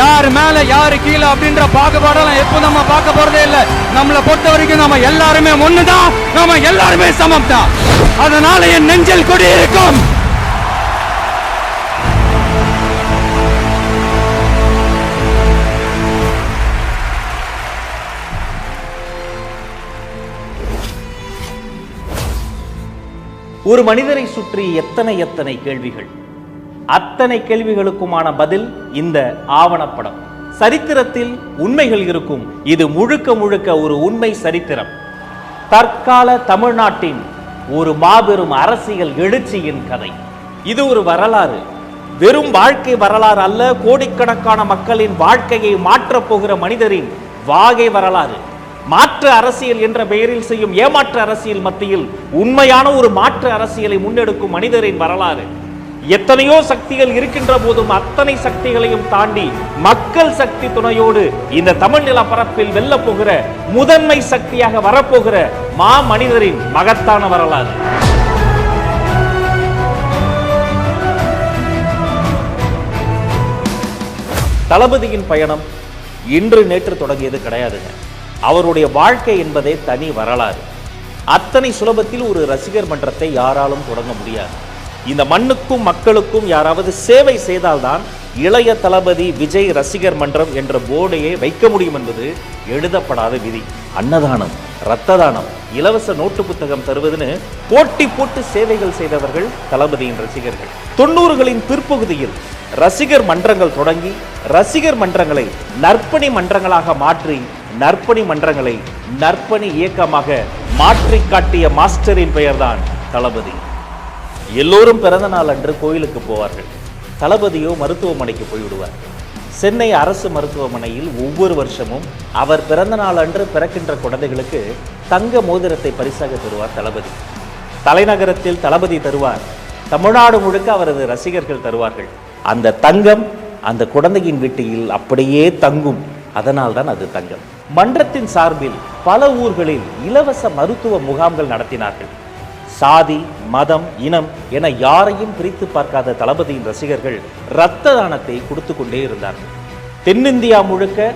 யார் மேல யாரு கீழே அப்படின்ற பாகுபாடெல்லாம் எப்போ நம்ம பார்க்க போறதே இல்லை. நம்மளை பொறுத்த வரைக்கும் நம்ம எல்லாருமே ஒண்ணுதான். நம்ம எல்லாருமே சமம் தான் அதனால என் நெஞ்சில் கொடி இருக்கும். ஒரு மனிதரை சுற்றி எத்தனை எத்தனை கேள்விகள். அத்தனை கேள்விகளுக்குமான பதில் இந்த ஆவணப்படம். சரித்திரத்தில் உண்மைகள் இருக்கும். இது முழுக்க முழுக்க ஒரு உண்மை சரித்திரம். தற்கால தமிழ்நாட்டின் ஒரு மாபெரும் அரசியல் எழுச்சியின் கதை. இது ஒரு வரலாறு. வெறும் வாழ்க்கை வரலாறு அல்ல கோடிக்கணக்கான மக்களின் வாழ்க்கையை மாற்றப் போகிற மனிதரின் வாகை வரலாறு. மாற்று அரசியல் என்ற பெயரில் செய்யும் ஏமாற்று அரசியல் மத்தியில் உண்மையான ஒரு மாற்று அரசியலை முன்னெடுக்கும் மனிதரின் வரலாறு. எத்தனையோ சக்திகள் இருக்கின்ற போதும் அத்தனை சக்திகளையும் தாண்டி மக்கள் சக்தி துணையோடு இந்த தமிழ் நில பரப்பில் வெல்ல போகிற முதன்மை சக்தியாக வரப்போகிற மா மனிதரின் மகத்தான வரலாறு. தளபதியின் பயணம் இன்று நேற்று தொடங்கியது கிடையாதுங்க. அவருடைய வாழ்க்கை என்பதே தனி வரலாறு. அத்தனை சுலபத்தில் ஒரு ரசிகர் மன்றத்தை யாராலும் தொடங்க முடியாது. இந்த மண்ணுக்கும் மக்களுக்கும் யாராவது சேவை செய்தால்தான் இளைய தளபதி விஜய் ரசிகர் மன்றம் என்ற போர்டையே வைக்க முடியும் என்பது எழுதப்படாத விதி. அன்னதானம் இரத்த தானம் இலவச நோட்டு புத்தகம் தருவதுன்னு போட்டி போட்டு சேவைகள் செய்தவர்கள் தளபதியின் ரசிகர்கள். தொண்ணூறுகளின் பிற்பகுதியில் ரசிகர் மன்றங்கள் தொடங்கி ரசிகர் மன்றங்களை நற்பணி மன்றங்களாக மாற்றி நற்பணி மன்றங்களை நற்பணி இயக்கமாக மாற்றி காட்டிய மாஸ்டரின் பெயர்தான் தளபதி. எல்லோரும் பிறந்த நாள் அன்று கோயிலுக்கு போவார்கள். தளபதியோ மருத்துவமனைக்கு போய்விடுவார். சென்னை அரசு மருத்துவமனையில் ஒவ்வொரு வருஷமும் அவர் பிறந்த நாள் அன்று பிறக்கின்ற குழந்தைகளுக்கு தங்க மோதிரத்தை பரிசாக தருவார் தளபதி. தலைநகரத்தில் தளபதி தருவார். தமிழ்நாடு முழுக்க அவரது ரசிகர்கள் தருவார்கள். அந்த தங்கம் அந்த குழந்தையின் வீட்டில் அப்படியே தங்கும். அதனால் தான் அது தங்கம். மன்றத்தின் சார்பில் பல ஊர்களில் இலவச மருத்துவ முகாம்கள் நடத்தினார்கள். சாதி மதம் இனம் என யாரையும் பிரித்து பார்க்காத தளபதியின் ரசிகர்கள் இரத்த தானத்தை கொடுத்து கொண்டே இருந்தார்கள். தென்னிந்தியா முழுக்க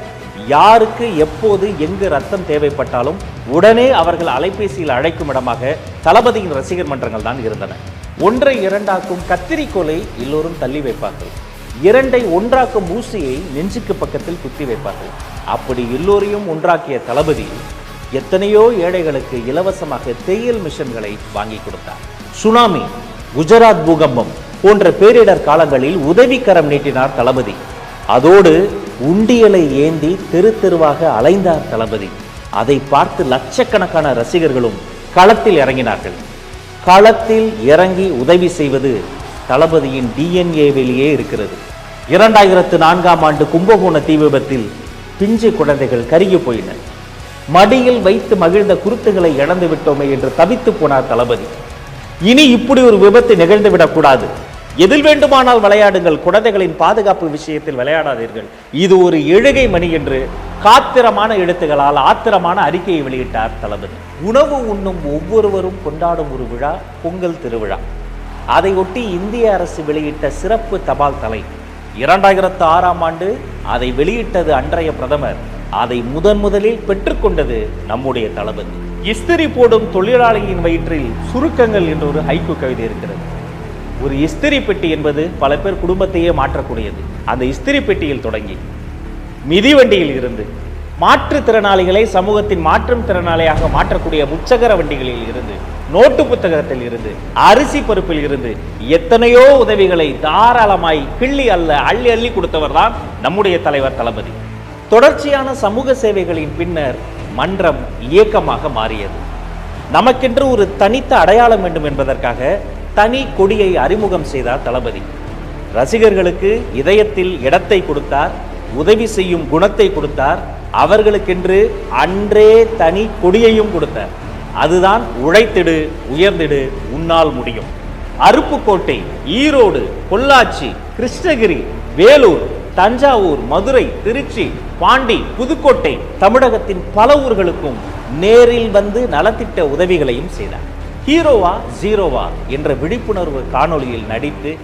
யாருக்கு எப்போது எங்கு ரத்தம் தேவைப்பட்டாலும் உடனே அவர்கள் அலைபேசியில் அழைக்கும் இடமாக தளபதியின் ரசிகர் மன்றங்கள் தான் இருந்தன. ஒன்றை இரண்டாக்கும் கத்திரிக்கோலை எல்லோரும் தள்ளி வைப்பார்கள். இரண்டை ஒன்றாக்கும் ஊசியை நெஞ்சுக்கு பக்கத்தில் குத்தி வைப்பார்கள். அப்படி எல்லோரையும் ஒன்றாக்கிய தளபதி எத்தனையோ ஏழைகளுக்கு இலவசமாக தேயில் மிஷன்களை வாங்கி கொடுத்தார். சுனாமி குஜராத் பூகம்பம் போன்ற பேரிடர் காலங்களில் உதவிக்கரம் நீட்டினார் தளபதி. அதோடு உண்டியலை ஏந்தி தெரு தெருவாக அலைந்தார் தளபதி. அதை பார்த்து லட்சக்கணக்கான ரசிகர்களும் களத்தில் இறங்கினார்கள். களத்தில் இறங்கி உதவி செய்வது தளபதியின் டிஎன்ஏவிலேயே இருக்கிறது. இரண்டாயிரத்து நான்காம் ஆண்டு கும்பகோண தீ விபத்தில் பிஞ்சு குழந்தைகள் கருகி போயினர் மடியில் வைத்து மகிழ்ந்த குருத்துகளை இழந்து விட்டோமே என்று தவித்து போனார் தளபதி. இனி இப்படி ஒரு விபத்து நிகழ்ந்து விடக்கூடாது. எதில் வேண்டுமானால் விளையாடுங்கள் குழந்தைகளின் பாதுகாப்பு விஷயத்தில் விளையாடாதீர்கள். இது ஒரு எழுகை மணி என்று காத்திரமான எழுத்துகளால் ஆத்திரமான அறிக்கையை வெளியிட்டார் தளபதி. உணவு உண்ணும் ஒவ்வொருவரும் கொண்டாடும் ஒரு விழா பொங்கல் திருவிழா. அதையொட்டி இந்திய அரசு வெளியிட்ட சிறப்பு தபால் தலை. இரண்டாயிரத்து ஆறாம் ஆண்டு அதை வெளியிட்டது அன்றைய பிரதமர் அதை முதன் முதலில் பெற்றுக்கொண்டது நம்முடைய தளபதி. இஸ்திரி போடும் தொழிலாளியின் வயிற்றில் சுருக்கங்கள் என்ற ஒரு ஹைக்கு கவிதை இருக்கிறது. ஒரு இஸ்திரி பெட்டி என்பது பல பேர் குடும்பத்தையே மாற்றக்கூடியது. அந்த இஸ்திரி பெட்டியில் தொடங்கி மிதிவண்டியில் இருந்து மாற்றுத்திறனாளிகளை சமூகத்தின் மாற்றும் திறனாளியாக மாற்றக்கூடிய முச்சகர வண்டிகளில் இருந்து நோட்டு புத்தகத்தில் இருந்து அரிசி பருப்பில் இருந்து எத்தனையோ உதவிகளை தாராளமாய் கிள்ளி அல்ல அள்ளி அள்ளி கொடுத்தவர் தான் நம்முடைய தலைவர் தளபதி. தொடர்ச்சியான சமூக சேவைகளின் பின்னர் மன்றம் இயக்கமாக மாறியது. நமக்கென்று ஒரு தனித்த அடையாளம் வேண்டும் என்பதற்காக தனி கொடியை அறிமுகம் செய்தார் தளபதி. ரசிகர்களுக்கு இதயத்தில் இடத்தை கொடுத்தார் உதவி செய்யும் குணத்தை கொடுத்தார் அவர்களுக்கென்று அன்றே தனி கொடியையும் கொடுத்தார். அதுதான் உழைத்திடு உயர்ந்திடு உன்னால் முடியும். அருப்புக்கோட்டை ஈரோடு பொள்ளாச்சி கிருஷ்ணகிரி வேலூர் தஞ்சாவூர் மதுரை திருச்சி பாண்டி புதுக்கோட்டை தமிழகத்தின் பல ஊர்களுக்கும் நேரில் வந்து நலத்திட்ட உதவிகளையும் செய்தார். ஹீரோவா ஜீரோவா என்ற விழிப்புணர்வு காணொளியில் நடித்து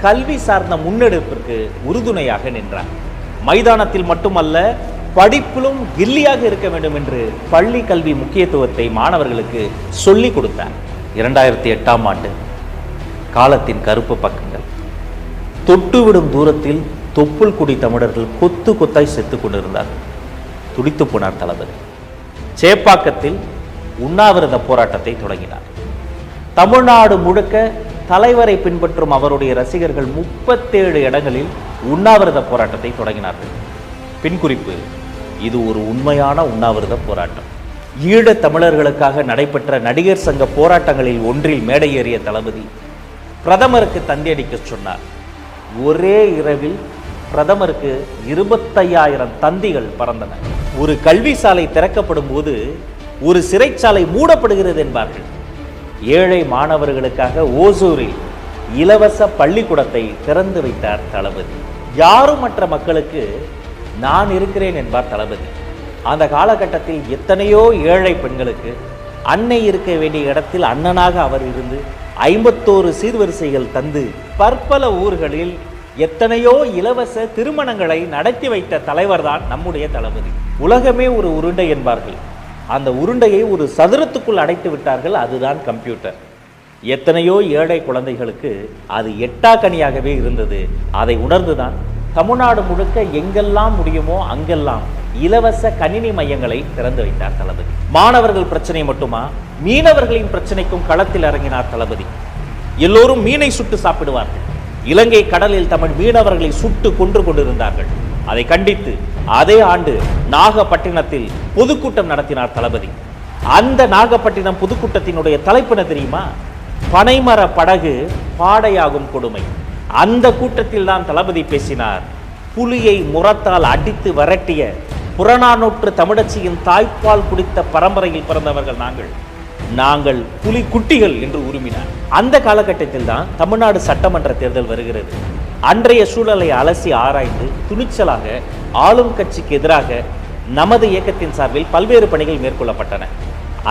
கல்வி சார்ந்த முன்னெடுப்பிற்கு உறுதுணையாக நின்றார். மைதானத்தில் மட்டுமல்ல படிப்பிலும் கில்லியாக இருக்க வேண்டும் என்று பள்ளி கல்வி முக்கியத்துவத்தை மாணவர்களுக்கு சொல்லிக் கொடுத்தார். இரண்டாயிரத்தி எட்டாம் ஆண்டு. காலத்தின் கருப்பு பக்கங்கள். தொட்டுவிடும் தூரத்தில் தொப்புள் குடி தமிழர்கள் கொத்து கொத்தாய் செத்து கொண்டிருந்தார்கள். துடித்து போனார் தளபதி. சேப்பாக்கத்தில் உண்ணாவிரத போராட்டத்தை தொடங்கினார். தமிழ்நாடு முழுக்க தலைவரை பின்பற்றும் அவருடைய ரசிகர்கள் முப்பத்தேழு இடங்களில் உண்ணாவிரத போராட்டத்தை தொடங்கினார்கள். பின்குறிப்பு இது ஒரு உண்மையான உண்ணாவிரத போராட்டம். ஈழத் தமிழர்களுக்காக நடைபெற்ற நடிகர் சங்க போராட்டங்களில் ஒன்றில் மேடையேறிய தளபதி பிரதமருக்கு தந்தியடிக்க சொன்னார். ஒரே இரவில் பிரதமருக்கு இருபத்தையாயிரம் தந்திகள் பறந்தன. ஒரு கல்வி சாலை திறக்கப்படும் போது ஒரு சிறைச்சாலை மூடப்படுகிறது என்பார்கள். ஏழை மாணவர்களுக்காக ஓசூரில் இலவச பள்ளிக்கூடத்தை திறந்து வைத்தார் தளபதி. யாரும் மற்ற மக்களுக்கு நான் இருக்கிறேன் என்பார் தளபதி. அந்த காலகட்டத்தில் எத்தனையோ ஏழை பெண்களுக்கு அன்னை இருக்க வேண்டிய இடத்தில் அண்ணனாக அவர் இருந்து ஐம்பத்தோரு சீர்வரிசைகள் தந்து பற்பல ஊர்களில் எத்தனையோ இலவச திருமணங்களை நடத்தி வைத்த தலைவர்தான் நம்முடைய தளபதி. உலகமே ஒரு உருண்டை என்பார்கள். அந்த உருண்டையை ஒரு சதுரத்துக்குள் அடைத்து விட்டார்கள் அதுதான் கம்ப்யூட்டர். எத்தனையோ ஏழை குழந்தைகளுக்கு அது எட்டாக்கனியாகவே இருந்தது. அதை உணர்ந்துதான் தமிழ்நாடு முழுக்க எங்கெல்லாம் முடியுமோ அங்கெல்லாம் இலவச கணினி மையங்களை திறந்து வைத்தார் தளபதி. மாணவர்கள் பிரச்சனை மட்டுமா? மீனவர்களின் பிரச்சனைக்கும் களத்தில் இறங்கினார் தளபதி. எல்லோரும் மீனை சுட்டு சாப்பிடுவார்கள். இலங்கை கடலில் தமிழ் மீனவர்களை சுட்டு கொன்று கொண்டிருந்தார்கள். அதை கண்டித்து அதே ஆண்டு நாகப்பட்டினத்தில் பொதுக்கூட்டம் நடத்தினார் தளபதி. அந்த நாகப்பட்டினம் பொதுக்கூட்டத்தினுடைய தலைப்பின தெரியுமா? பனைமர படகு பாடையாகும் கொடுமை. அந்த கூட்டத்தில் தான் தளபதி பேசினார். புலியை முரத்தால் அடித்து விரட்டிய புறநானூற்று தமிழச்சியின் தாய்ப்பால் குடித்த பரம்பரையில் பிறந்தவர்கள் நாங்கள். நாங்கள் புலி குட்டிகள் என்று உருமினார். அந்த காலகட்டத்தில் தான் தமிழ்நாடு சட்டமன்ற தேர்தல் வருகிறது. அன்றைய சூழலை அலசி ஆராய்ந்து துணிச்சலாக ஆளும் கட்சிக்கு எதிராக நமது இயக்கத்தின் சார்பில் பல்வேறு பணிகள் மேற்கொள்ளப்பட்டன.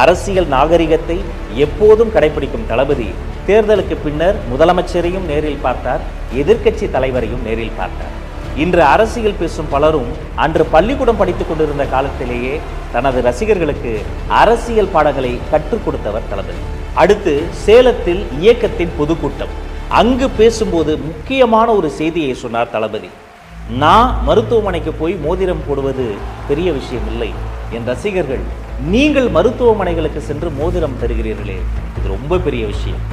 அரசியல் நாகரிகத்தை எப்போதும் கடைபிடிக்கும் தளபதி தேர்தலுக்கு பின்னர் முதலமைச்சரையும் நேரில் பார்த்தார் எதிர்க்கட்சி தலைவரையும் நேரில் பார்த்தார். இன்று அரசியல் பேசும் பலரும் அன்று பள்ளிக்கூடம் படித்துக் கொண்டிருந்த காலத்திலேயே தனது ரசிகர்களுக்கு அரசியல் பாடங்களை கற்றுக் கொடுத்தவர் தளபதி அடுத்து சேலத்தில் இயக்கத்தின் பொதுக்கூட்டம். அங்கு பேசும்போது முக்கியமான ஒரு செய்தியை சொன்னார் தளபதி. நான் மருத்துவமனைக்கு போய் மோதிரம் போடுவது பெரிய விஷயம் இல்லை. என் ரசிகர்கள் நீங்கள் மருத்துவமனைகளுக்கு சென்று மோதிரம் தருகிறீர்களே. இது ரொம்ப பெரிய விஷயம்.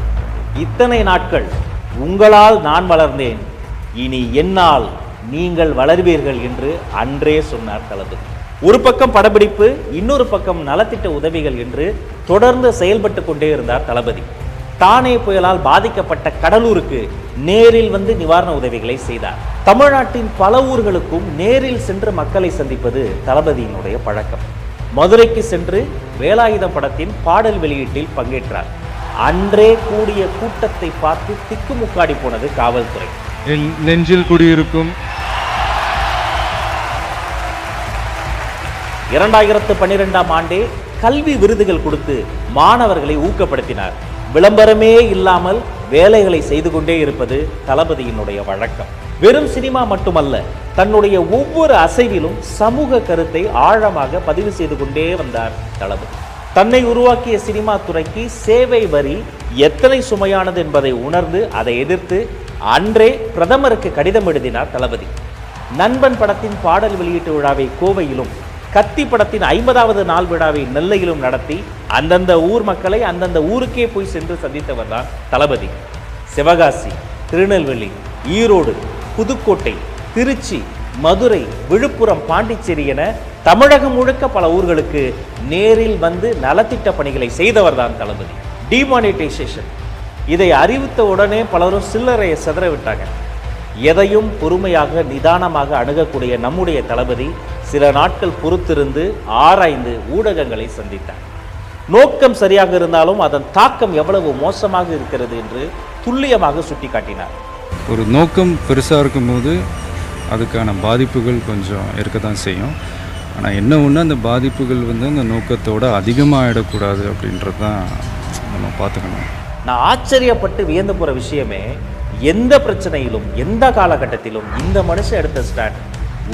இத்தனை நாட்கள் உங்களால் நான் வளர்ந்தேன். இனி என்னால் நீங்கள் வளர்வீர்கள் என்று அன்றே சொன்னார் தளபதி. ஒரு பக்கம் படப்பிடிப்பு இன்னொரு பக்கம் நலத்திட்ட உதவிகள் என்று தொடர்ந்து செயல்பட்டு கொண்டே இருந்தார் தளபதி. தானே புயலால் பாதிக்கப்பட்ட கடலூருக்கு நேரில் வந்து நிவாரண உதவிகளை செய்தார். தமிழ்நாட்டின் பல ஊர்களுக்கும் நேரில் சென்று மக்களை சந்திப்பது தளபதியினுடைய பழக்கம். மதுரைக்கு சென்று வேலாயுதம் படத்தின் பாடல் வெளியீட்டில் பங்கேற்றார். அன்றே கூடிய கூட்டத்தை பார்த்து திக்குமுக்காடி போனது காவல்துறை. என் நெஞ்சில் குடியிருக்கும். இரண்டாயிரத்து பன்னிரெண்டாம் ஆண்டே கல்வி விருதுகள் கொடுத்து மாணவர்களை ஊக்கப்படுத்தினார். விளம்பரமே இல்லாமல் வேலைகளை செய்து கொண்டே இருப்பது தளபதியினுடைய வழக்கம். வெறும் சினிமா மட்டுமல்ல தன்னுடைய ஒவ்வொரு அசைவிலும் சமூக கருத்தை ஆழமாக பதிவு செய்து கொண்டே வந்தார் தளபதி. தன்னை உருவாக்கிய சினிமா துறைக்கு சேவை வரி எத்தனை சுமையானது என்பதை உணர்ந்து அதை எதிர்த்து அன்றே பிரதமருக்கு கடிதம் எழுதினார் தளபதி. நண்பன் படத்தின் பாடல் வெளியீட்டு விழாவை கோவையிலும் கத்தி படத்தின் ஐம்பதாவது நாள் விழாவை நெல்லையிலும் நடத்தி அந்தந்த ஊர் மக்களை அந்தந்த ஊருக்கே போய் சென்று சந்தித்தவர் தான் தளபதி. சிவகாசி திருநெல்வேலி ஈரோடு புதுக்கோட்டை திருச்சி மதுரை விழுப்புரம் பாண்டிச்சேரி என தமிழகம் முழுக்க பல ஊர்களுக்கு நேரில் வந்து நலத்திட்ட பணிகளை செய்தவர் தான் தளபதி. டிமானிட்டைசேஷன் இதை அறிவித்த உடனே பலரும் சில்லறையை சிதற விட்டாங்க எதையும் பொறுமையாக நிதானமாக அணுகக்கூடிய நம்முடைய தளபதி சில நாட்கள் பொறுத்திருந்து ஆராய்ந்து ஊடகங்களை சந்தித்தார். நோக்கம் சரியாக இருந்தாலும் அதன் தாக்கம் எவ்வளவு மோசமாக இருக்கிறது என்று துல்லியமாக சுட்டிக்காட்டினார். ஒரு நோக்கம் பெருசாக இருக்கும்போது அதுக்கான பாதிப்புகள் கொஞ்சம் இருக்க தான் செய்யும். ஆனால் என்ன ஒன்று அந்த பாதிப்புகள் வந்து அந்த நோக்கத்தோட அதிகமாக ஆகிடக்கூடாது அப்படின்றது தான் நம்ம பார்த்துக்கணும். நான் ஆச்சரியப்பட்டு வியந்து போகிற விஷயமே எந்த பிரச்சனையிலும் எந்த காலகட்டத்திலும் இந்த மனுஷன் எடுத்த ஸ்டாண்ட்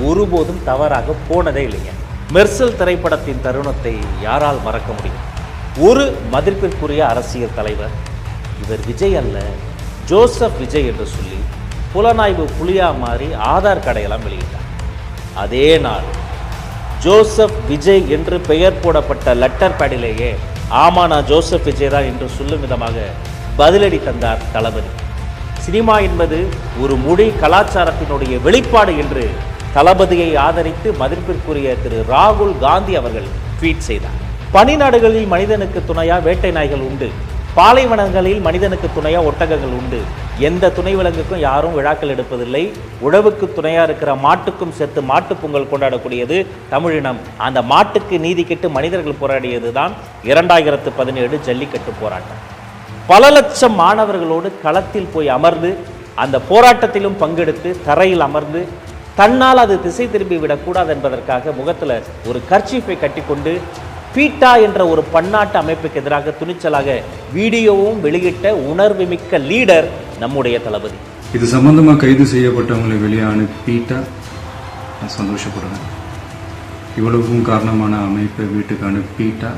ஒருபோதும் தவறாக போனதே இல்லைங்க. மெர்சல் திரைப்படத்தின் தருணத்தை யாரால் மறக்க முடியும்? ஒரு மதிப்பிற்குரிய அரசியல் தலைவர் இவர் விஜய் அல்ல ஜோசப் விஜய் என்று சொல்லி புலனாய்வு புலியா மாறி ஆதார் கடையெல்லாம் வெளியிட்டார். அதே நாள் ஜோசப் விஜய் என்று பெயர் போடப்பட்ட லெட்டர் பேடிலேயே ஆமா நான் ஜோசப் விஜய் தான் என்று சொல்லும் விதமாக பதிலடி தந்தார் தளபதி. சினிமா என்பது ஒரு மொழி கலாச்சாரத்தினுடைய வெளிப்பாடு என்று தளபதியை ஆதரித்து மதிப்பிற்குரிய திரு ராகுல் காந்தி அவர்கள் ட்வீட் செய்தார். பனிநாடுகளில் மனிதனுக்கு துணையா வேட்டை நாய்கள் உண்டு. பாலைவனங்களில் மனிதனுக்கு துணையாக ஒட்டகங்கள் உண்டு. எந்த துணை விலங்குக்கும் யாரும் விழாக்கள் எடுப்பதில்லை. உழவுக்கு துணையாக இருக்கிற மாட்டுக்கும் சேர்த்து மாட்டுப் பொங்கல் கொண்டாடக்கூடியது தமிழினம் அந்த மாட்டுக்கு நீதி கெட்டு மனிதர்கள் போராடியது தான் இரண்டாயிரத்து பதினேழு ஜல்லிக்கட்டு போராட்டம். பல லட்சம் மாணவர்களோடு களத்தில் போய் அமர்ந்து அந்த போராட்டத்திலும் பங்கெடுத்து தரையில் அமர்ந்து தன்னால் அது திசை திரும்பி விடக்கூடாது என்பதற்காக முகத்தில் ஒரு கர்ச்சீஃபை கட்டிக்கொண்டு பீட்டா என்ற ஒரு பன்னாட்டு அமைப்புக்கு எதிராக துணிச்சலாக வீடியோவும் வெளியிட்ட உணர்வுமிக்க லீடர் நம்முடைய தளபதி. இது சம்பந்தமாக கைது செய்யப்பட்டவங்களை வெளியே அனுப்பிட்டா நான் சந்தோஷப்படுவேன் இவ்வளவுக்கும் காரணமான அமைப்பை வீட்டுக்கு அனுப்பிட்டா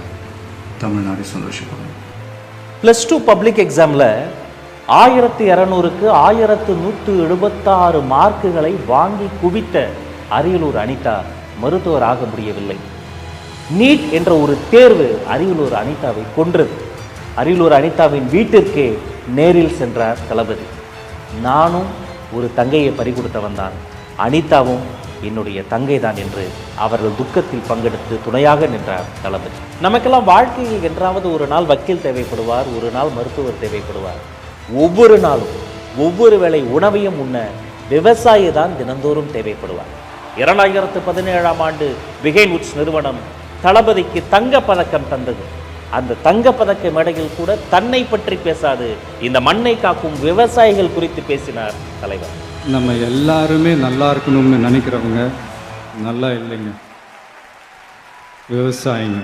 தமிழ்நாடு சந்தோஷப்படுவேன் ப்ளஸ் டூ பப்ளிக் எக்ஸாமில் ஆயிரத்தி இரநூறுக்கு ஆயிரத்து நூற்று எழுபத்தாறு மார்க்குகளை வாங்கி குவித்த அரியலூர் அனிதா மருத்துவர் ஆக முடியவில்லை. நீட் என்ற ஒரு தேர்வு அரியலூர் அனிதாவை கொன்றது. அரியலூர் அனிதாவின் வீட்டிற்கே நேரில் சென்றார் தளபதி. நானும் ஒரு தங்கையை பறிகொடுத்தவன் தான். அனிதாவும் என்னுடைய தங்கை தான் என்று அவர்கள் துக்கத்தில் பங்கெடுத்து துணையாக நின்றார் தளபதி. நமக்கெல்லாம் வாழ்க்கையில் என்றாவது ஒரு நாள் வக்கீல் தேவைப்படுவார் ஒரு நாள் மருத்துவர் தேவைப்படுவார். ஒவ்வொரு நாளும் ஒவ்வொரு வேளை உணவையும் உண்ண விவசாயி தான் தினந்தோறும் தேவைப்படுவார். இரண்டாயிரத்து பதினேழாம் ஆண்டு பிகைன் உட்ஸ் நிறுவனம் தளபதிக்கு தங்கப் பதக்கம் தந்தது. அந்த தங்கப் பதக்க மேடையில் கூட தன்னை பற்றி பேசாது இந்த மண்ணை காக்கும் விவசாயிகள் குறித்து பேசினார் தலைவர். நம்ம எல்லாருமே நல்லா இருக்கணும்னு நினைக்கிறவங்க நல்லா இல்லைங்க. விவசாயிங்க.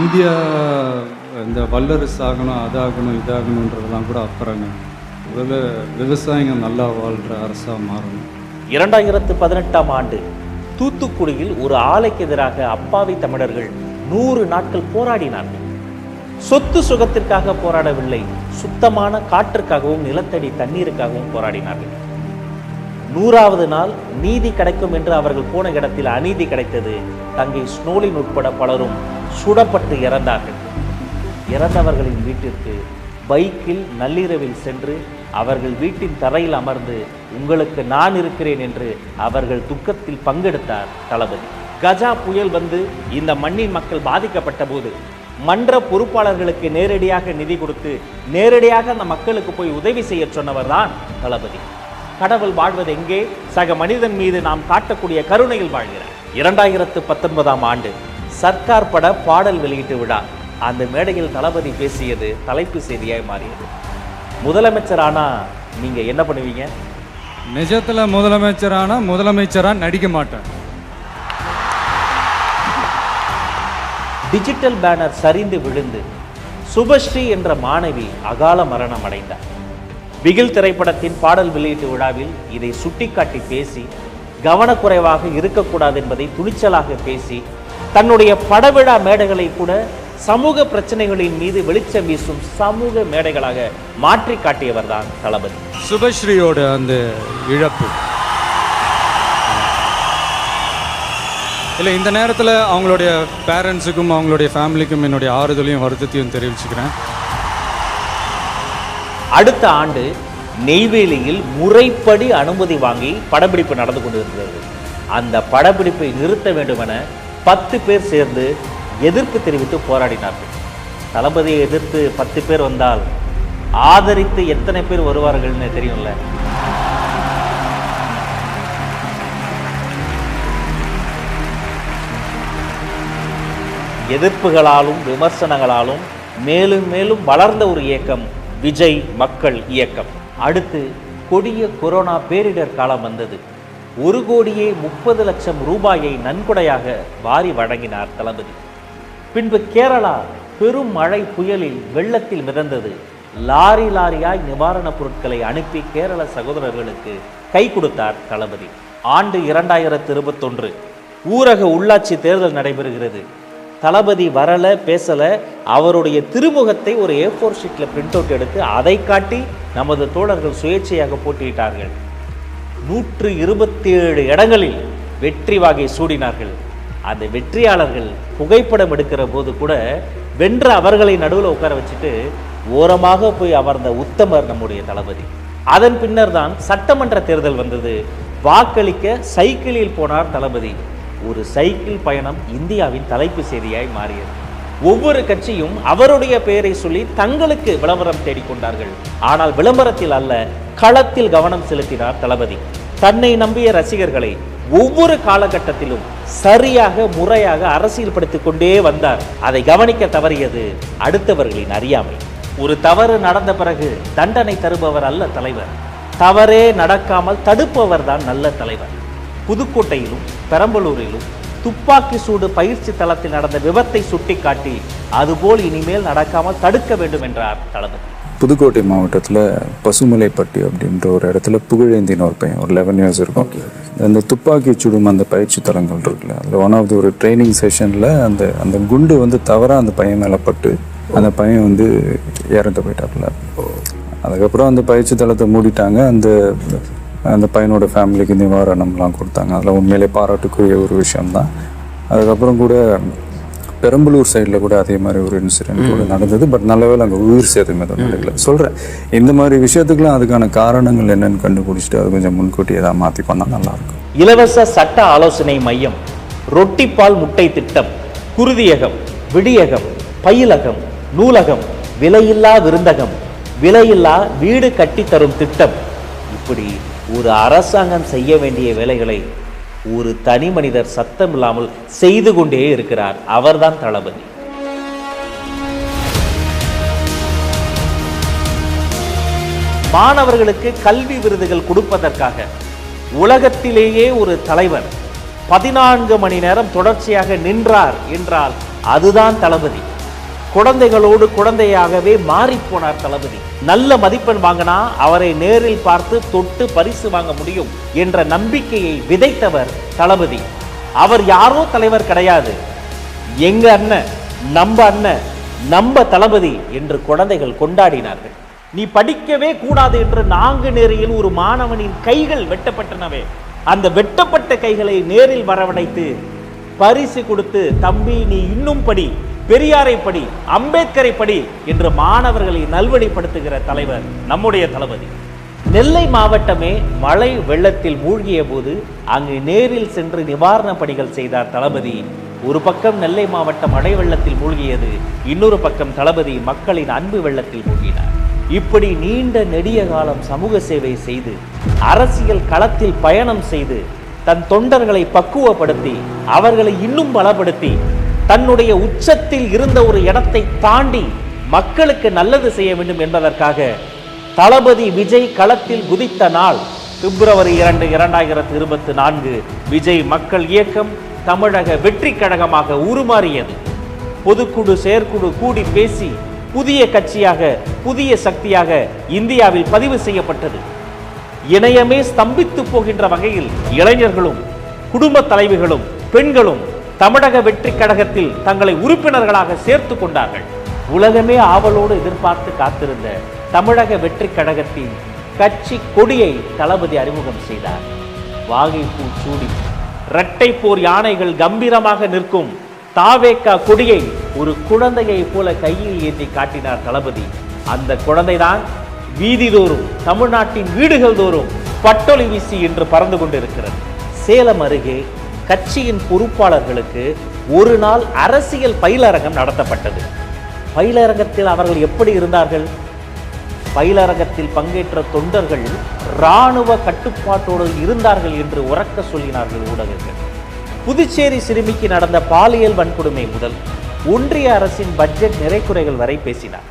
இந்தியா இந்த வல்லரசு ஆகணும் அதாகணும் இதாகணுன்றதெல்லாம் கூட அப்புறங்க. முதல்ல விவசாயிங்க நல்லா வாழ்கிற அரசாக மாறணும். இரண்டாயிரத்து பதினெட்டாம் ஆண்டு தூத்துக்குடியில் ஒரு ஆலைக்கு எதிராக அப்பாவி தமிழர்கள் நூறு நாட்கள் போராடினார்கள். சொத்து சுகத்திற்காக போராடவில்லை சுத்தமான காற்றுக்காகவும் நிலத்தடி தண்ணீருக்காகவும் போராடினார்கள். நூறாவது நாள் நீதி கிடைக்கும் என்று அவர்கள் போன இடத்தில் அநீதி கிடைத்தது தங்கை ஸ்னோலின் உட்பட பலரும் சுடப்பட்டு இறந்தார்கள். இறந்தவர்களின் வீட்டிற்கு பைக்கில் நள்ளிரவில் சென்று அவர்கள் வீட்டின் தரையில் அமர்ந்து உங்களுக்கு நான் இருக்கிறேன் என்று அவர்கள் துக்கத்தில் பங்கெடுத்தார் தளபதி. கஜா புயல் வந்து இந்த மண்ணின் மக்கள் பாதிக்கப்பட்ட போது மன்ற பொறுப்பாளர்களுக்கு நேரடியாக நிதி கொடுத்து நேரடியாக அந்த மக்களுக்கு போய் உதவி செய்ய சொன்னவர் தான் தளபதி. கடவுள் வாழ்வது எங்கே? சக மனிதன் மீது நாம் காட்டக்கூடிய கருணையில் வாழ்கிறார். இரண்டாயிரத்து பத்தொன்பதாம் ஆண்டு சர்க்கார் பட பாடல் வெளியீட்டு விழா. அந்த மேடையில் தளபதி பேசியது தலைப்பு செய்தியாய் மாறியது. முதலமைச்சரானா நீங்க என்ன பண்ணுவீங்க? நிஜத்தில் முதலமைச்சரானா முதலமைச்சராக நடிக்க மாட்டேன். டிஜிட்டல் பேனர் சரிந்து விழுந்து சுபஸ்ரீ என்ற மாணவி அகால மரணம் அடைந்தார். பிகில் திரைப்படத்தின் பாடல் வெளியீட்டு விழாவில் இதை சுட்டிக்காட்டி பேசி கவனக்குறைவாக இருக்கக்கூடாது என்பதை துணிச்சலாக பேசி தன்னுடைய படவிழா மேடைகளை கூட சமூக பிரச்சனைகளின் மீது வெளிச்சம் வீசும் சமூக மேடைகளாக மாற்றி காட்டியவர் தான் தளபதி. சுபஸ்ரீயோட அந்த இழப்பு. இல்லை இந்த நேரத்தில் அவங்களுடைய பேரண்ட்ஸுக்கும் அவங்களுடைய ஃபேமிலிக்கும் என்னுடைய ஆறுதலையும் வருத்தத்தையும் தெரிவிச்சுக்கிறேன். அடுத்த ஆண்டு நெய்வேலியில் முறைப்படி அனுமதி வாங்கி படப்பிடிப்பு நடந்து கொண்டிருக்கிறது. அந்த படப்பிடிப்பை நிறுத்த வேண்டுமென பத்து பேர் சேர்ந்து எதிர்ப்பு தெரிவித்து போராடினார்கள். தளபதியை எதிர்த்து பத்து பேர் வந்தால் ஆதரித்து எத்தனை பேர் வருவார்கள்னு தெரியும்ல. எதிர்ப்புகளாலும் விமர்சனங்களாலும் மேலும் மேலும் வளர்ந்த ஒரு இயக்கம் விஜய் மக்கள் இயக்கம். அடுத்து கொடிய கொரோனா பேரிடர் காலம் வந்தது. ஒரு கோடியே முப்பது லட்சம் ரூபாயை நன்கொடையாக வாரி வழங்கினார் தளபதி. பின்பு கேரளா பெரும் மழை புயலில் வெள்ளத்தில் மிதந்தது. லாரி லாரியாய் நிவாரணப் பொருட்களை அனுப்பி கேரள சகோதரர்களுக்கு கை கொடுத்தார் தளபதி. ஆண்டு இரண்டாயிரத்து இருபத்தொன்று ஊரக உள்ளாட்சி தேர்தல் நடைபெறுகிறது. தளபதி வரல பேசல அவருடைய திருமுகத்தை ஒரு ஏ ஃபோர் ஷீட்டில் பிரிண்ட் அவுட் எடுத்து அதை காட்டி நமது தோழர்கள் சுயேட்சையாக போட்டியிட்டார்கள். நூற்று இருபத்தி ஏழு இடங்களில் வெற்றி வாகை சூடினார்கள். அந்த வெற்றியாளர்கள் புகைப்படம் எடுக்கிற போது கூட வென்ற அவர்களை நடுவில் உட்கார வச்சுட்டு ஓரமாக போய் அமர்ந்த உத்தமர் நம்முடைய தளபதி. அதன் பின்னர் தான் சட்டமன்ற தேர்தல் வந்தது. வாக்களிக்க சைக்கிளில் போனார் தளபதி. ஒரு சைக்கிள் பயணம் இந்தியாவின் தலைப்பு செய்தியாய் மாறியது. ஒவ்வொரு கட்சியும் அவருடைய பெயரை சொல்லி தங்களுக்கு விளம்பரம் தேடிக்கொண்டார்கள் ஆனால் விளம்பரத்தில் அல்ல களத்தில் கவனம் செலுத்தினார் தளபதி. தன்னை நம்பிய ரசிகர்களை ஒவ்வொரு காலகட்டத்திலும் சரியாக முறையாக அரசியல்படுத்திக் கொண்டே வந்தார். அதை கவனிக்க தவறியது அடுத்தவர்களின் அறியாமை. ஒரு தவறு நடந்த பிறகு தண்டனை தருபவர் அல்ல தலைவர். தவறே நடக்காமல் தடுப்பவர் தான் நல்ல தலைவர். புதுக்கோட்டையிலும் பெரம்பலூரிலும் துப்பாக்கி சூடு பயிற்சி தளத்தில் நடந்த விபத்தை சுட்டிக்காட்டி அதுபோல் இனிமேல் நடக்காமல் தடுக்க வேண்டும் என்றார் தளபதி. புதுக்கோட்டை மாவட்டத்தில் பசுமலைப்பட்டி அப்படின்ற ஒரு இடத்துல புகழேந்தின்னு ஒரு பையன் ஒரு லெவன் இயர்ஸ் இருக்கும். அந்த துப்பாக்கி சுடும் அந்த பயிற்சி தலங்கள் இருக்குல்ல அதில் ஒன் ஆஃப் தி ஒரு ட்ரைனிங் செஷனில் அந்த அந்த குண்டு வந்து தவறாக அந்த பையன் மேலே பட்டு அந்த பையன் வந்து இறந்து போயிட்டாப்புல. அதுக்கப்புறம் அந்த பயிற்சி தளத்தை மூடிட்டாங்க. அந்த அந்த பையனோட ஃபேமிலிக்கு நிவாரணம்லாம் கொடுத்தாங்க. அதில் உண்மையிலே பாராட்டுக்குரிய ஒரு விஷயம்தான். அதுக்கப்புறம் கூட பெரம்பலூர் சைடில் கூட அதே மாதிரி ஒரு இன்சிடென்ட் கூட நடந்தது. பட் நல்ல வேளை அங்கே உயிர் சேதம் எதுவும் நடக்கல. சொல்கிறேன் இந்த மாதிரி விஷயத்துக்குலாம் அதுக்கான காரணங்கள் என்னன்னு கண்டுபிடிச்சிட்டு அது கொஞ்சம் முன்கூட்டி ஏதாவது மாற்றி பண்ணால் நல்லாயிருக்கும் இலவச சட்ட ஆலோசனை மையம் ரொட்டிப்பால் முட்டை திட்டம் குருதியகம் விடியகம் பயிலகம் நூலகம் விலையில்லா விருந்தகம் விலையில்லா வீடு கட்டித் தரும் திட்டம். இப்படி ஒரு அரசாங்கம் செய்ய வேண்டிய வேலைகளை ஒரு தனி மனிதர் சத்தம் இல்லாமல் செய்து கொண்டே இருக்கிறார். அவர்தான் தளபதி. மாணவர்களுக்கு கல்வி விருதுகள் கொடுப்பதற்காக உலகத்திலேயே ஒரு தலைவர் பதினான்கு மணி நேரம் தொடர்ச்சியாக நின்றார் என்றால் அதுதான் தளபதி. குழந்தைகளோடு குழந்தையாகவே மாறிப்போனார் தளபதி. நல்ல மதிப்பெண் வாங்கினா அவரை நேரில் பார்த்து தொட்டு பரிசு வாங்க முடியும் என்ற நம்பிக்கையை விதைத்தவர் தளபதி. அவர் யாரோ தலைவர் கிடையாது. எங்க அண்ணன் நம்ம அண்ணன் நம்ம தளபதி என்று குழந்தைகள் கொண்டாடினார்கள். நீ படிக்கவே கூடாது என்று நான்கு நேரையில் ஒரு மாணவனின் கைகள் வெட்டப்பட்டனவே. அந்த வெட்டப்பட்ட கைகளை நேரில் வரவழைத்து பரிசு கொடுத்து தம்பி நீ இன்னும் படி. பெரியாரை படி அம்பேத்கரை படி என்று மாணவர்களை நல்வழிப்படுத்துகிற தலைவர் நம்முடைய தளபதி. நெல்லை மாவட்டமே மழை வெள்ளத்தில் மூழ்கிய போது அங்கு நேரில் சென்று நிவாரணப் பணிகள் செய்தார் தளபதி. ஒரு பக்கம் நெல்லை மாவட்டம் மழை வெள்ளத்தில் மூழ்கியது இன்னொரு பக்கம் தளபதி மக்களின் அன்பு வெள்ளத்தில் மூழ்கினார். இப்படி நீண்ட நெடிய காலம் சமூக சேவை செய்து அரசியல் களத்தில் பயணம் செய்து தன் தொண்டர்களை பக்குவப்படுத்தி அவர்களை இன்னும் பலப்படுத்தி தன்னுடைய உச்சத்தில் இருந்த ஒரு இடத்தை தாண்டி மக்களுக்கு நல்லது செய்ய வேண்டும் என்பதற்காக தளபதி விஜய் களத்தில் குதித்த நாள் பிப்ரவரி இரண்டு இரண்டாயிரத்து இருபத்தி நான்கு. விஜய் மக்கள் இயக்கம் தமிழக வெற்றி கழகமாக உருமாறியது. பொதுக்குழு செயற்குழு கூடி பேசி புதிய கட்சியாக புதிய சக்தியாக இந்தியாவில் பதிவு செய்யப்பட்டது. இணையமே ஸ்தம்பித்து போகின்ற வகையில் இளைஞர்களும் குடும்ப தலைவிகளும் பெண்களும் தமிழக வெற்றி கழகத்தில் தங்களை உறுப்பினர்களாக சேர்த்து கொண்டார்கள். உலகமே ஆவலோடு எதிர்பார்த்து காத்திருந்த தமிழக வெற்றி கழகத்தின் கட்சி கொடியை தளபதி அறிமுகம் செய்தார். வாகைப்பூ சூடி இரட்டை போர் யானைகள் கம்பீரமாக நிற்கும் தாவேக்கா கொடியை ஒரு குழந்தையை போல கையில் ஏந்தி காட்டினார் தளபதி. அந்த குழந்தைதான் வீதிதோறும் தமிழ்நாட்டின் வீடுகள் தோறும் பட்டொலி வீசி என்று பறந்து கொண்டிருக்கிறது. சேலம் அருகே கட்சியின் பொறுப்பாளர்களுக்கு ஒரு நாள் அரசியல் பயிலரங்கம் நடத்தப்பட்டது. பயிலரங்கத்தில் அவர்கள் எப்படி இருந்தார்கள்? பயிலரங்கத்தில் பங்கேற்ற தொண்டர்கள் இராணுவ கட்டுப்பாட்டோடு இருந்தார்கள் என்று உறக்க சொல்லினார்கள் ஊடகங்கள். புதுச்சேரி சிறுமிக்கு நடந்த பாலியல் வன்கொடுமை முதல் ஒன்றிய அரசின் பட்ஜெட் நிறைக்குறைகள் வரை பேசினார்.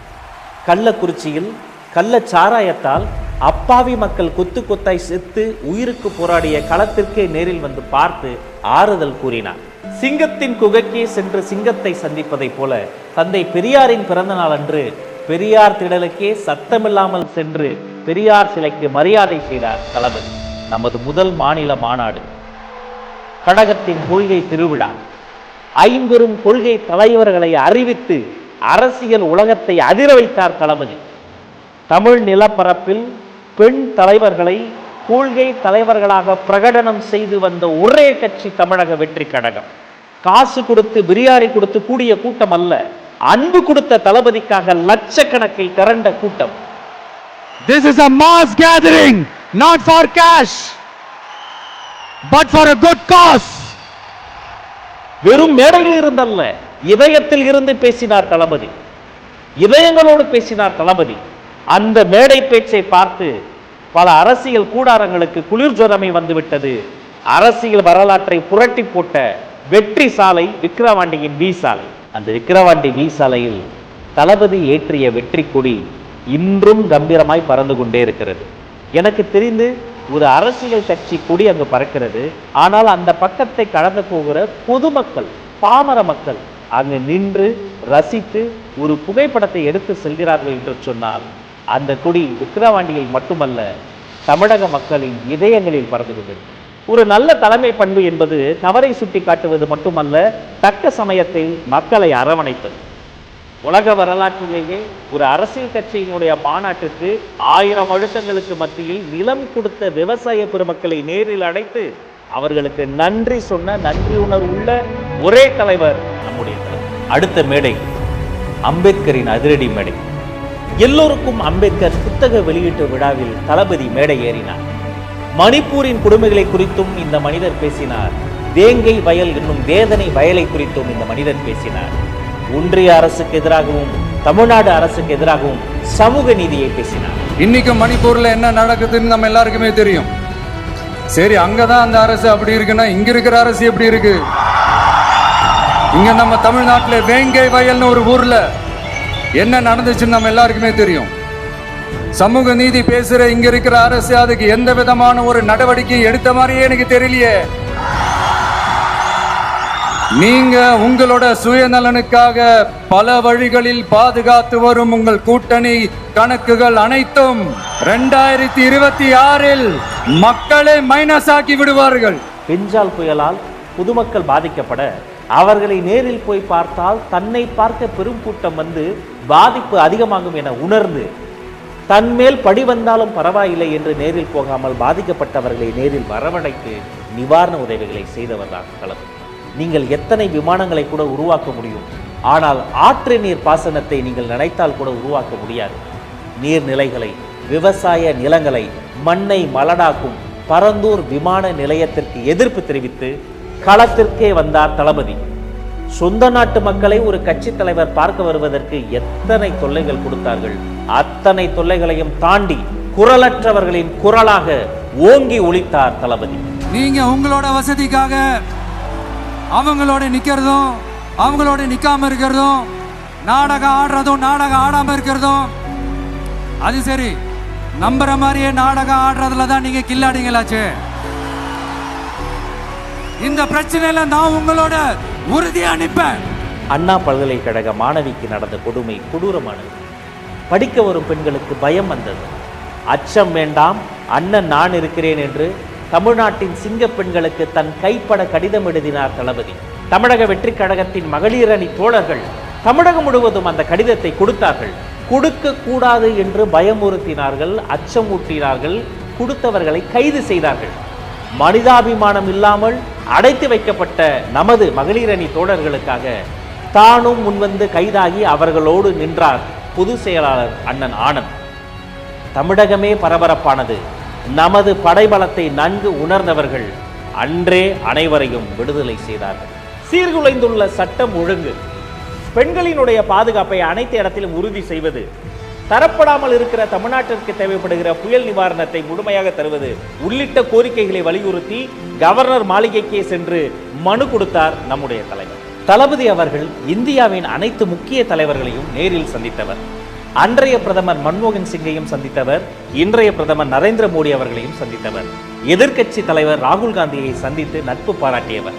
கள்ளக்குறிச்சியில் கள்ள சாராயத்தால் அப்பாவி மக்கள் கொத்து கொத்தாய் செத்து உயிருக்கு போராடிய களத்திற்கே நேரில் வந்து பார்த்து ஆறுதல் கூறினார். சிங்கத்தின் குகைக்கே சென்று சிங்கத்தை சந்திப்பதைப் போல தந்தை பெரியாரின் பிறந்த நாள் அன்று பெரியார் திடலுக்கே சத்தமில்லாமல் சென்று பெரியார் சிலைக்கு மரியாதை செய்தார் தளபதி. நமது முதல் மாநில மாநாடு. கழகத்தின் கொள்கை திருவிழா. ஐம்பெரும் கொள்கை தலைவர்களை அறிவித்து அரசியல் உலகத்தை அதிர வைத்தார் தளபதி. தமிழ் நிலப்பரப்பில் பெண் தலைவர்களை கொள்கை தலைவர்களாக பிரகடனம் செய்து வந்த ஒரே கட்சி தமிழக வெற்றி கழகம். காசு கொடுத்து பிரியாணி கொடுத்து கூடிய கூட்டம் அல்ல அன்பு கொடுத்த தளபதிக்காக லட்சக்கணக்கில் திரண்ட கூட்டம். This is a mass gathering, not for cash, but for a good cause. வெறும் மேடையில் இருந்தல்ல இதயத்தில் இருந்து பேசினார் தளபதி. இதயங்களோடு பேசினார் தளபதி. அந்த மேடை பேச்சை பார்த்து பல அரசியல் கூடாரங்களுக்கு குளிர் ஜுரமை வந்துவிட்டது. அரசியல் வரலாற்றை புரட்டி போட்ட வெற்றி சாலை விக்கிரவாண்டியின் வி சாலை. அந்த விக்கிரவாண்டி வி சாலையில் தளபதி ஏற்றிய வெற்றி கொடி இன்றும் கம்பீரமாய் பறந்து கொண்டே இருக்கிறது. எனக்கு தெரிந்து ஒரு அரசியல் கட்சி கொடி அங்கு பறக்கிறது. ஆனால் அந்த பக்கத்தை கடந்து போகிற பொதுமக்கள் பாமர மக்கள் அங்கு நின்று ரசித்து ஒரு புகைப்படத்தை எடுத்து செல்கிறார்கள் என்று சொன்னால் அந்த கொடி விக்கிரவாண்டியில் மட்டுமல்ல தமிழக மக்களின் இதயங்களில் பறந்து ஒரு நல்ல தலைமை பண்பு என்பது தவறை சுட்டி காட்டுவது மட்டுமல்ல தக்க சமயத்தில் மக்களை அரவணைப்பது உலக வரலாற்றிலேயே ஒரு அரசியல் கட்சியினுடைய மாநாட்டுக்கு ஆயிரம் அழுத்தங்களுக்கு மத்தியில் நிலம் கொடுத்த விவசாய பெருமக்களை நேரில் அடைத்து அவர்களுக்கு நன்றி சொன்ன நன்றி உணர்வுள்ள ஒரே தலைவர் நம்முடைய அடுத்த மேடை அம்பேத்கரின் அதிரடி மேடை. எல்லோருக்கும் அம்பேத்கர் புத்தக வெளியீட்டு விழாவில் தளபதி மேடை ஏறினார். மணிப்பூரின் கொடுமைகளை குறித்தும் இந்த மனிதர் பேசினார். வேங்கை வயல் என்னும் வேதனை வயலை குறித்தும் இந்த மனிதர் பேசினார். ஒன்றிய அரசுக்கு எதிராகவும் தமிழ்நாடு அரசுக்கு எதிராகவும் சமூக நீதியை பேசினார். இன்னைக்கு மணிப்பூர்ல என்ன நடக்குதுன்னு நம்ம எல்லாருக்குமே தெரியும். சரி அங்கதான் அந்த அரசு அப்படி இருக்குன்னா இங்க இருக்கிற அரசு எப்படி இருக்கு? இங்க நம்ம தமிழ்நாட்டுல வேங்கை வயல்னு ஒரு ஊர்ல என்ன நடந்துச்சுன்னு நம்ம எல்லாருக்குமே தெரியும். சமூக நீதி பேசுற இங்க இருக்கிற அரசு அதுக்கு எந்த விதமான ஒரு நடவடிக்கை எடுத்த மாதிரியே எனக்கு தெரியலையே. நீங்க உங்களோட சுயநலனுக்காக பல வழிகளில் பாதுகாத்து வரும் உங்கள் கூட்டணி கணக்குகள் அனைத்தும் ரெண்டாயிரத்தி இருபத்தி ஆறில் மக்களை மைனஸ் ஆக்கி விடுவார்கள். பெஞ்சால் புயலால் பொதுமக்கள் பாதிக்கப்பட அவர்களை நேரில் போய் பார்த்தால் தன்னை பார்க்க பெரும் கூட்டம் வந்து பாதிப்பு அதிகமாகும் என உணர்ந்து தன்மேல் படி வந்தாலும் பரவாயில்லை என்று நேரில் போகாமல் பாதிக்கப்பட்டவர்களை நேரில் வரவழைத்து நிவாரண உதவிகளை செய்தவர் தான் தளபதி. நீங்கள் எத்தனை விமானங்களை கூட உருவாக்க முடியும்? ஆனால் ஆற்று நீர் பாசனத்தை நீங்கள் நினைத்தால் கூட உருவாக்க முடியாது. நீர்நிலைகளை விவசாய நிலங்களை மண்ணை மலடாக்கும் பரந்தூர் விமான நிலையத்திற்கு எதிர்ப்பு தெரிவித்து களத்திற்கே வந்தார் தளபதி. சொந்த நாட்டு மக்களை ஒரு கட்சி தலைவர் பார்க்க வருவதற்கு எத்தனை தொல்லைகள் கொடுத்தார்கள். அத்தனை தொல்லைகளையும் தாண்டி குரலற்றவர்களின் குரலாக ஓங்கி ஒழித்தார் தளபதி. நீங்க உங்களோட வசதிக்காக அவங்களோட நிக்கிறதும் அவங்களோட நிக்காம இருக்கிறதும் நாடகம் ஆடுறதும் நாடகம் ஆடாம இருக்கிறதும் அது சரி நம்புற மாதிரியே நாடகம் ஆடுறதுல தான் நீங்க கில்லாடிங்களாச்சு? இந்த பிரச்சனையில நான் உங்களோட உறுதி அனுப்ப அண்ணா பல்கலைக்கழக மாணவிக்கு நடந்த கொடுமை கொடூரமானது. படிக்க வரும் பெண்களுக்கு பயம் வந்தது. அச்சம் வேண்டாம் அண்ணன் நான் இருக்கிறேன் என்று தமிழ்நாட்டின் சிங்க பெண்களுக்கு தன் கைப்பட கடிதம் எழுதினார் தளபதி. தமிழக வெற்றி கழகத்தின் மகளிர் அணி தோழர்கள் தமிழகம் முழுவதும் அந்த கடிதத்தை கொடுத்தார்கள். கொடுக்க கூடாது என்று பயமுறுத்தினார்கள் அச்சமூட்டினார்கள் கொடுத்தவர்களை கைது செய்தார்கள். மனிதாபிமானம் இல்லாமல் அடைத்து வைக்கப்பட்ட நமது மகளிர் அணி தோழர்களுக்காக தானும் முன்வந்து கைதாகி அவர்களோடு நின்றார் பொதுச் செயலாளர் அண்ணன் ஆனந்த். தமிழகமே பரபரப்பானது. நமது படைபலத்தை நன்கு உணர்ந்தவர்கள் அன்றே அனைவரையும் விடுதலை செய்தார்கள். சீர்குலைந்துள்ள சட்டம் ஒழுங்கு. பெண்களினுடைய பாதுகாப்பை அனைத்து இடத்திலும் உறுதி செய்வது தரப்படாமல் இருக்கிற தமிழ்நாட்டிற்கு தேவைப்படுகிற புயல் நிவாரணத்தை முழுமையாக தருவது உள்ளிட்ட கோரிக்கைகளை வலியுறுத்தி கவர்னர் மாளிகைக்கே சென்று மனு கொடுத்தார் நம்முடைய தலைவர். தளபதி அவர்கள் இந்தியாவின் அனைத்து முக்கிய தலைவர்களையும் நேரில் சந்தித்தவர். அன்றைய பிரதமர் மன்மோகன் சிங்கையும் சந்தித்தவர். இன்றைய பிரதமர் நரேந்திர மோடி அவர்களையும் சந்தித்தவர். எதிர்க்கட்சி தலைவர் ராகுல் காந்தியை சந்தித்து நட்பு பாராட்டியவர்.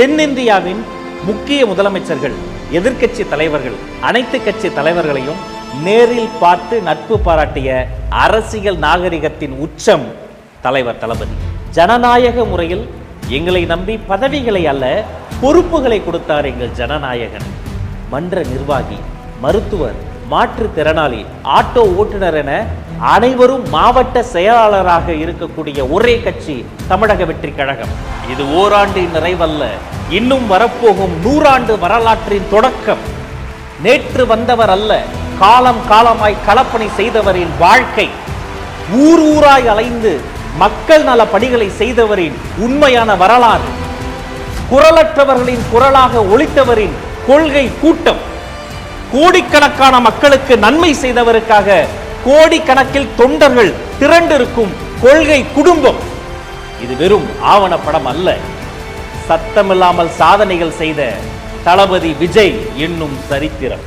தென்னிந்தியாவின் முக்கிய முதலமைச்சர்கள் எதிர்க்கட்சி தலைவர்கள் அனைத்து கட்சி தலைவர்களையும் நேரில் பார்த்து நட்பு பாராட்டிய அரசியல் நாகரிகத்தின் உச்சம் தலைவர் தளபதி. ஜனநாயக முறையில் எங்களை நம்பி பதவிகளை அல்ல பொறுப்புகளை கொடுத்தார் எங்கள் ஜனநாயகன். மன்ற நிர்வாகி மருத்துவர் மாற்றுத்திறனாளி ஆட்டோ ஓட்டுநர் என அனைவரும் மாவட்ட செயலாளராக இருக்கக்கூடிய ஒரே கட்சி தமிழக வெற்றி கழகம். இது ஓராண்டு நிறைவல்ல இன்னும் வரப்போகும் நூறாண்டு வரலாற்றின் தொடக்கம். நேற்று வந்தவர் அல்ல காலம் காலமாய் களப்பணி செய்தவரின் வாழ்க்கை ஊர் ஊராய் அலைந்து மக்கள் நல பணிகளை செய்தவரின் உண்மையான வரலாறு குரலற்றவர்களின் குரலாக ஒழித்தவரின் கொள்கை கூட்டம் கோடிக்கணக்கான மக்களுக்கு நன்மை செய்தவருக்காக கோடிக்கணக்கில் தொண்டர்கள் திரண்டிருக்கும் கொள்கை குடும்பம். இது வெறும் ஆவணப்படம் அல்ல. சத்தமில்லாமல் சாதனைகள் செய்த தளபதி விஜய் என்னும் சரித்திரம்.